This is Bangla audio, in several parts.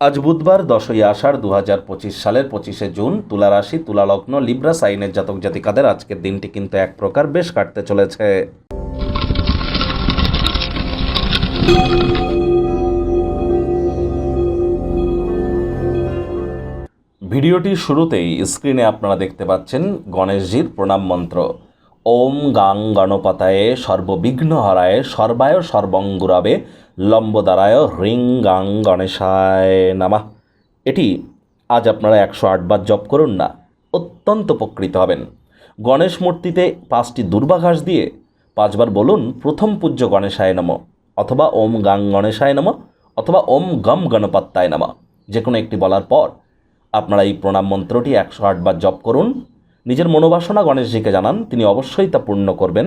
আজ বুধবার দশই আষাঢ় দু হাজার পঁচিশ সালের পঁচিশে জুন তুলা রাশি, তুলা লগ্ন, লিব্রা, সাইনের জাতক জাতিকাদের আজকের দিনটি কিন্তু এক প্রকার বেশ কাটতে চলেছে। ভিডিওটির শুরুতেই স্ক্রিনে আপনারা দেখতে পাচ্ছেন গণেশজির প্রণাম মন্ত্র। ওম গাং গণপতায়ে সর্ববিঘ্ন হরায় সর্বায় সর্বঙ্গুরাবে লম্বদারায় হ্রিং গাং গণেশায় নামা। এটি আজ আপনারা একশো আটবার জপ করুন না, অত্যন্ত উপকৃত হবেন। গণেশ মূর্তিতে পাঁচটি দুর্বাঘাস দিয়ে পাঁচবার বলুন, প্রথম পূজ্য গণেশায় নম অথবা, ওম গাং গণেশায় নম অথবা, ওম গম গণপত্তায় নম যে কোনো একটি বলার পর আপনারা এই প্রণাম মন্ত্রটি একশো আটবার জপ করুন। নিজের মনোবাসনা গণেশজিকে জানান, তিনি অবশ্যই তা পূর্ণ করবেন।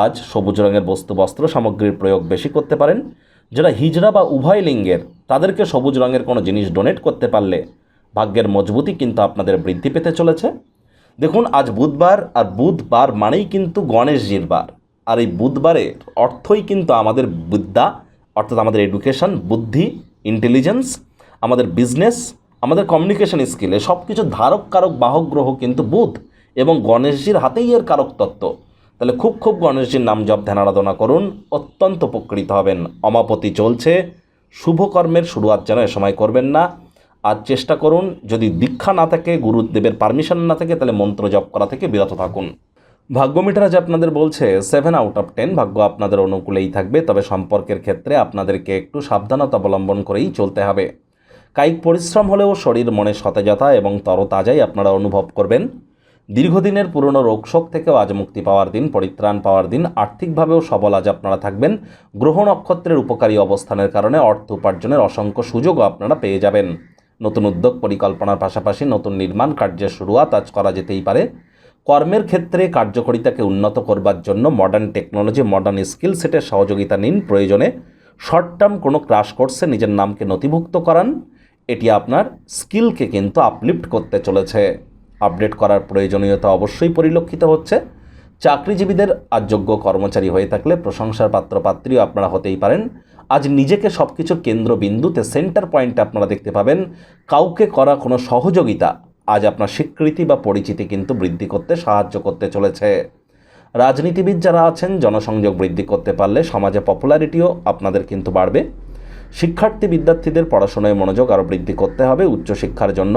আজ সবুজ রঙের বস্তু বস্ত্র সামগ্রীর প্রয়োগ বেশি করতে পারেন। যারা হিজড়া বা উভয় লিঙ্গের, তাদেরকে সবুজ রঙের কোনো জিনিস ডোনেট করতে পারলে ভাগ্যের মজবুতি কিন্তু আপনাদের বৃদ্ধি পেতে চলেছে। দেখুন, আজ বুধবার, আর বুধবার মানেই কিন্তু গণেশজির বার। আর এই বুধবারের অর্থই কিন্তু আমাদের বিদ্যা, অর্থাৎ আমাদের এডুকেশন বুদ্ধি ইন্টেলিজেন্স আমাদের বিজনেস আমাদের কমিউনিকেশন স্কিলে সব কিছু ধারক কারক বাহক গ্রহ কিন্তু বুধ এবং গণেশজির হাতেই এর কারক তত্ত্ব। তাহলে খুব খুব গণেশজির নাম জপ ধ্যান আরাধনা করুন, অত্যন্ত উপকৃত হবেন। অমাপতি চলছে, শুভকর্মের শুরুয়াত যেন এ সময় করবেন না। আর চেষ্টা করুন, যদি দীক্ষা না থাকে, গুরুদেবের পারমিশন না থাকে, তাহলে মন্ত্র জপ করা থেকে বিরত থাকুন। ভাগ্য মিটার আজ আপনাদের বলছে সেভেন আউট অফ টেন ভাগ্য আপনাদের অনুকূলেই থাকবে, তবে সম্পর্কের ক্ষেত্রে আপনাদেরকে একটু সাবধানতা অবলম্বন করেই চলতে হবে। কায়িক পরিশ্রম হলেও শরীর মনে সতেজতা এবং তরতাজাই আপনারা অনুভব করবেন। দীর্ঘদিনের পুরনো রোগশোক থেকেও আজ মুক্তি পাওয়ার দিন, পরিত্রাণ পাওয়ার দিন। আর্থিকভাবেও সবল আজ আপনারা থাকবেন। গ্রহ নক্ষত্রের উপকারী অবস্থানের কারণে অর্থ উপার্জনের অসংখ্য সুযোগও আপনারা পেয়ে যাবেন। নতুন উদ্যোগ পরিকল্পনার পাশাপাশি নতুন নির্মাণ কার্যের শুরুয়াত আজ করা যেতেই পারে। কর্মের ক্ষেত্রে কার্যকরিতাকে উন্নত করবার জন্য মডার্ন টেকনোলজি মডার্ন স্কিল সেটের সহযোগিতা নিন প্রয়োজনে। শর্ট টার্ম কোনো ক্রাশ কোর্সে নিজের নামকে নথিভুক্ত করান। এটি আপনার স্কিলকে কিন্তু আপলিফ্ট করতে চলেছে। আপডেট করার প্রয়োজনীয়তা অবশ্যই পরিলক্ষিত হচ্ছে। চাকরিজীবীদের আজ যোগ্য কর্মচারী হয়ে থাকলে প্রশংসার পাত্রপাত্রীও আপনারা হতেই পারেন। আজ নিজেকে সব কিছুর কেন্দ্রবিন্দুতে সেন্টার পয়েন্টে আপনারা দেখতে পাবেন। কাউকে করা কোনো সহযোগিতা আজ আপনার স্বীকৃতি বা পরিচিতি কিন্তু বৃদ্ধি করতে সাহায্য করতে চলেছে। রাজনীতিবিদ যারা আছেন, জনসংযোগ বৃদ্ধি করতে পারলে সমাজে পপুলারিটিও আপনাদের কিন্তু বাড়বে। শিক্ষার্থী বিদ্যার্থীদের পড়াশোনায় মনোযোগ আরও বৃদ্ধি করতে হবে উচ্চশিক্ষার জন্য।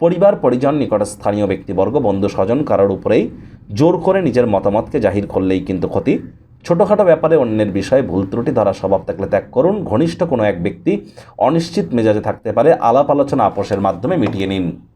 পরিবার, পরিজন, নিকট স্থানীয় ব্যক্তিবর্গ, বন্ধু, স্বজন কারোর উপরেই জোর করে নিজের মতামতকে জাহির করলেই কিন্তু ক্ষতি। ছোটোখাটো ব্যাপারে অন্যের বিষয়ে ভুল ত্রুটি, ধরা, স্বভাব থাকলে ত্যাগ করুন। ঘনিষ্ঠ কোনো এক ব্যক্তি অনিশ্চিত মেজাজে থাকতে পারে। আলাপ আলোচনা আপোষের মাধ্যমে মিটিয়ে নিন।